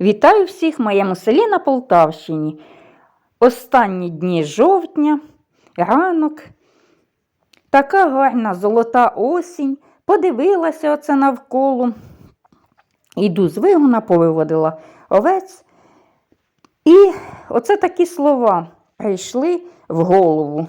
Вітаю всіх в моєму селі на Полтавщині. Останні дні жовтня, ранок. Така гарна золота осінь. Подивилася оце навколо. Іду з вигона, повиводила овець. І оце такі слова прийшли в голову.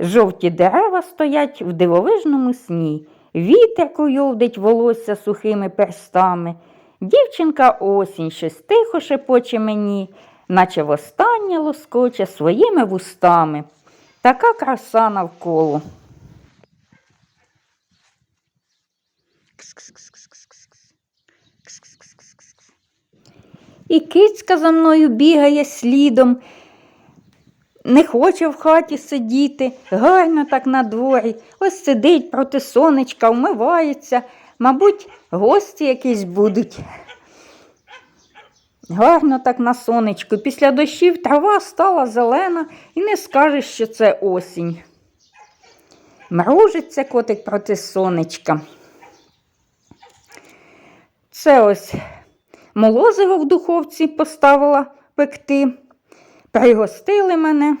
Жовті дерева стоять в дивовижному сні. Вітер куйовдить волосся сухими перстами. Дівчинка осінь щось тихо шепоче мені, наче востаннє лоскоче своїми вустами. Така краса навколо. І кицька за мною бігає слідом, не хоче в хаті сидіти, гарно так на дворі. Ось сидить проти сонечка, вмивається. Мабуть, гості якісь будуть. Гарно так на сонечку. Після дощів трава стала зелена і не скажеш, що це осінь. Мружиться котик проти сонечка. Це ось молозиво в духовці поставила пекти. Пригостили мене.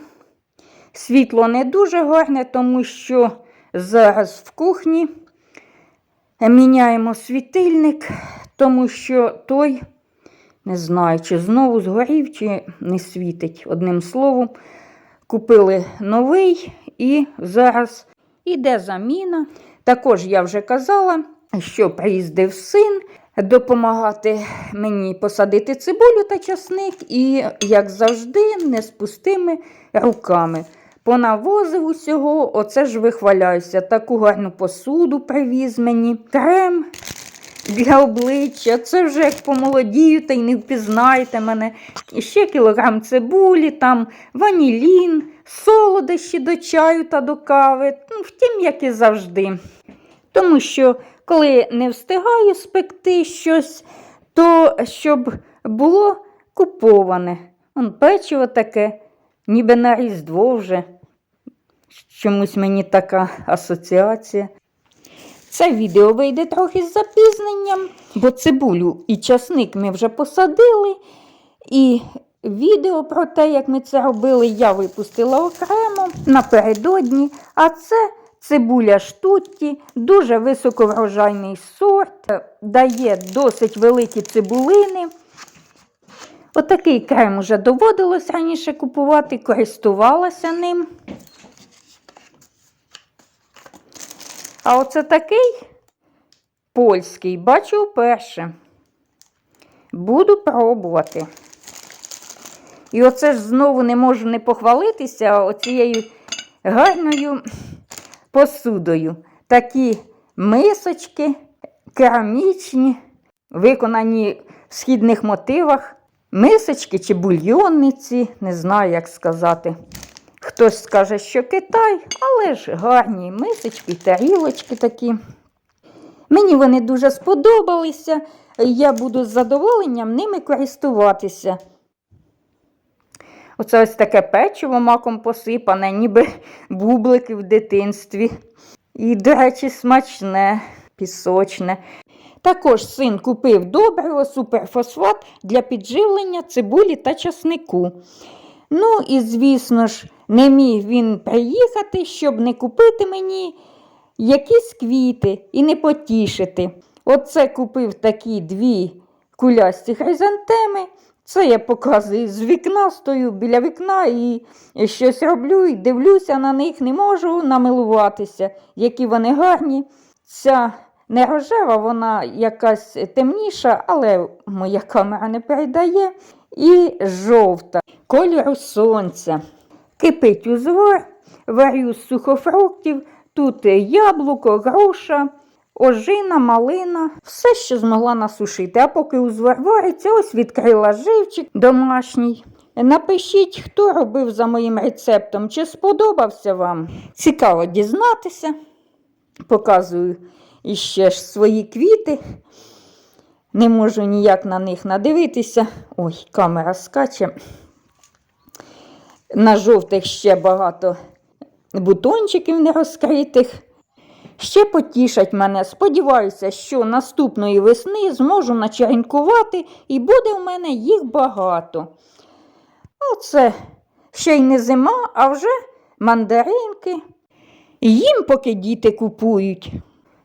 Світло не дуже гарне, тому що зараз в кухні міняємо світильник, тому що той, не знаю, чи знову згорів, чи не світить. Одним словом, купили новий і зараз іде заміна. Також я вже казала, що приїздив син допомагати мені посадити цибулю та часник, і, як завжди, не з пустими руками. Понавозив усього, оце ж вихваляюся. Таку гарну посуду привіз мені. Крем для обличчя. Це вже як помолодію, та й не впізнаєте мене. Ще кілограм цибулі, там ванілін, солодощі до чаю та до кави. Ну, втім, як і завжди. Тому що, коли не встигаю спекти щось, то щоб було куповане. Печиво таке, ніби на Різдво вже. Чомусь мені така асоціація. Це відео вийде трохи з запізненням, бо цибулю і часник ми вже посадили. І відео про те, як ми це робили, я випустила окремо напередодні. А це цибуля штутті, дуже високоврожайний сорт, дає досить великі цибулини. Отакий крем уже доводилось раніше купувати, користувалася ним. А оце такий польський, бачу вперше. Буду пробувати. І оце ж знову не можу не похвалитися оцією гарною посудою. Такі мисочки керамічні, виконані в східних мотивах. Мисочки чи бульйонниці, не знаю, як сказати. Хтось скаже, що Китай, але ж гарні мисочки, тарілочки такі. Мені вони дуже сподобалися, я буду з задоволенням ними користуватися. Оце ось таке печиво маком посипане, ніби бублики в дитинстві. І, до речі, смачне, пісочне. Також син купив добриво, суперфосфат для підживлення цибулі та часнику. Ну і, звісно ж, не міг він приїхати, щоб не купити мені якісь квіти і не потішити. Оце купив такі дві кулясті хризантеми. Це я показую з вікна, стою біля вікна і щось роблю, і дивлюся на них, не можу намилуватися, які вони гарні. Ця не рожева, вона якась темніша, але моя камера не передає. І жовта кольору сонця. Кипить узвар, варю з сухофруктів, тут яблуко, груша, ожина, малина, все, що змогла насушити. А поки узвар вариться, ось відкрила живчик домашній. Напишіть, хто робив за моїм рецептом, чи сподобався вам. Цікаво дізнатися. Показую іще ж свої квіти. Не можу ніяк на них надивитися. Ой, камера скаче. На жовтих ще багато бутончиків не розкритих. ще потішать мене. Сподіваюся, що наступної весни зможу начеренкувати і буде в мене їх багато. Оце ще й не зима, а вже мандаринки. Їм поки діти купують.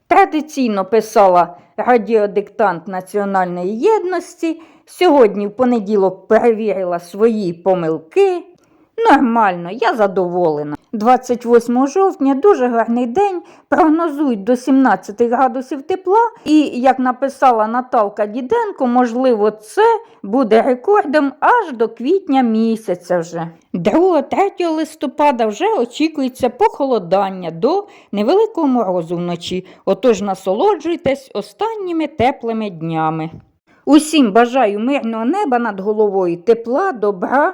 Традиційно писала радіодиктант Національної єдності. Сьогодні в понеділок перевірила свої помилки. Нормально, я задоволена. 28 жовтня дуже гарний день. Прогнозують до 17 градусів тепла. І, як написала Наталка Діденко, можливо, це буде рекордом аж до квітня місяця вже. 2-3 листопада вже очікується похолодання до невеликого морозу вночі. Отож насолоджуйтесь останніми теплими днями. Усім бажаю мирного неба над головою, тепла, добра.